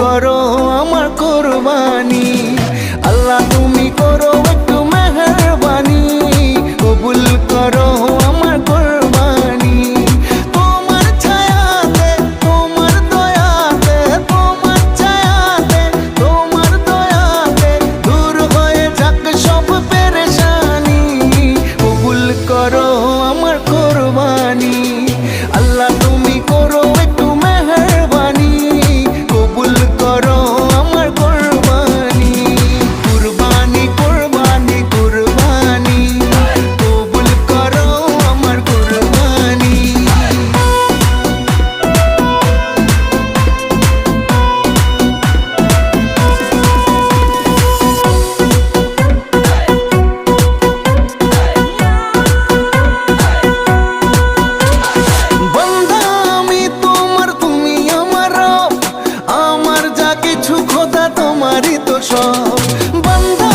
করো আমার কোরবানি। তোমারই তো সব। বন্ধ